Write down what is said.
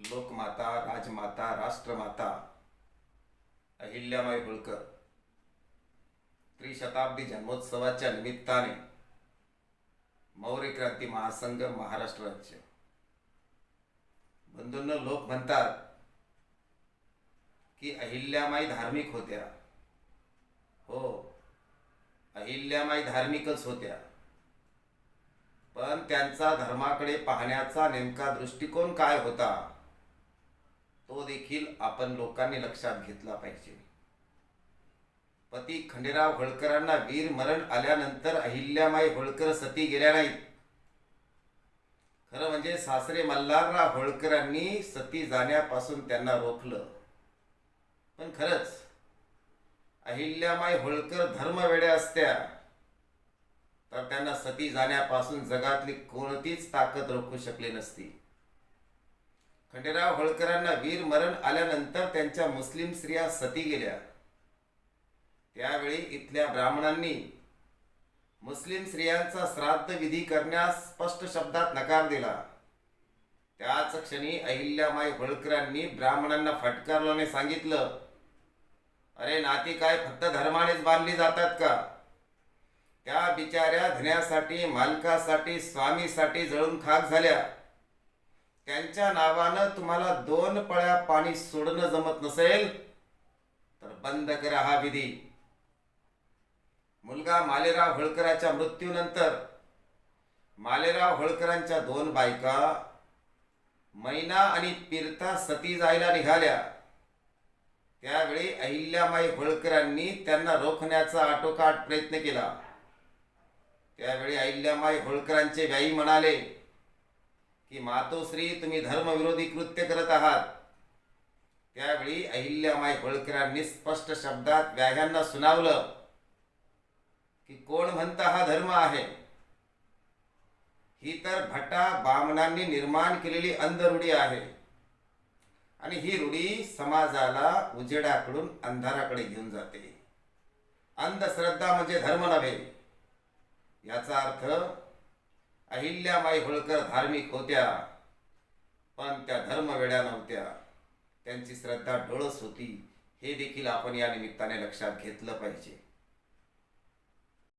लोकमाता राजमाता राष्ट्रमाता अहिल्यामाई होळकर. त्रिशताब्दी जन्मोत्सवाच्या निमित्ताने मौर्य क्रांती महासंघ महाराष्ट्र राज्य. बंधूंना लोक म्हणतात की अहिल्यामाई धार्मिक होत्या. हो अहिल्यामाई धार्मिकच होत्या. पण त्यांचा धर्माकडे पाहण्याचा नेमका दृष्टिकोन काय होता? तो देखील आपण लोकांनी लक्षात घेतला पाहिजे. पती खंडेराव होळकरांना वीर मरण आल्यानंतर अहिल्यामाई होळकर सती गेल्या नाहीत. खरं म्हणजे सासरे मल्हारराव होळकरांनी सती जाण्यापासून त्यांना रोखलं. पण खरंच अहिल्यामाई होळकर धर्मवेड्या असत्या तर त्यांना सती जाण्यापासून जगातली कोणतीच ताकद रोखू शकली नसती. खंडेराव होळकरांना वीर मरण आल्यानंतर त्यांच्या मुस्लिम स्त्रिया सती गेल्या. त्यावेळी इथल्या ब्राह्मणांनी मुस्लिम स्त्रियांचा श्राद्ध विधी करण्यास स्पष्ट शब्दात नकार दिला. त्याच क्षणी अहिल्यामाई होळकरांनी ब्राह्मणांना फटकारल्याने सांगितलं अरे नाती काय फक्त धर्मानेच बांधली जातात का? त्या बिचाऱ्या धन्यासाठी मालकासाठी स्वामीसाठी जळून खाक झाल्या. त्यांच्या नावानं तुम्हाला दोन पळ्या पाणी सोडणं जमत नसेल तर बंद करा हा विधी. मुलगा मालेराव होळकराच्या मृत्यूनंतर मालेराव होळकरांच्या दोन बायका मैना आणि पिरता सती जायला निघाल्या. त्यावेळी अहिल्यामाई होळकरांनी त्यांना रोखण्याचा आटोकाट प्रयत्न केला. त्यावेळी अहिल्यामाई होळकरांचे व्याई म्हणाले की मातोश्री तुम्ही धर्मविरोधी कृत्य करत आहात. त्यावेळी अहिल्यामाई होळकरांनी स्पष्ट शब्दात व्याघ्यांना सुनावलं की कोण म्हणता हा धर्म आहे? ही तर भटा बामणांनी निर्माण केलेली अंधरूढी आहे. आणि ही रूढी समाजाला उजेडाकडून अंधाराकडे घेऊन जाते. अंधश्रद्धा म्हणजे धर्म नव्हे. याचा अर्थ अहिल्याबाई होळकर धार्मिक होत्या पण त्या धर्मवेड्या नव्हत्या. त्यांची श्रद्धा डोळस होती. हे देखील आपण या निमित्ताने लक्षात घेतलं पाहिजे.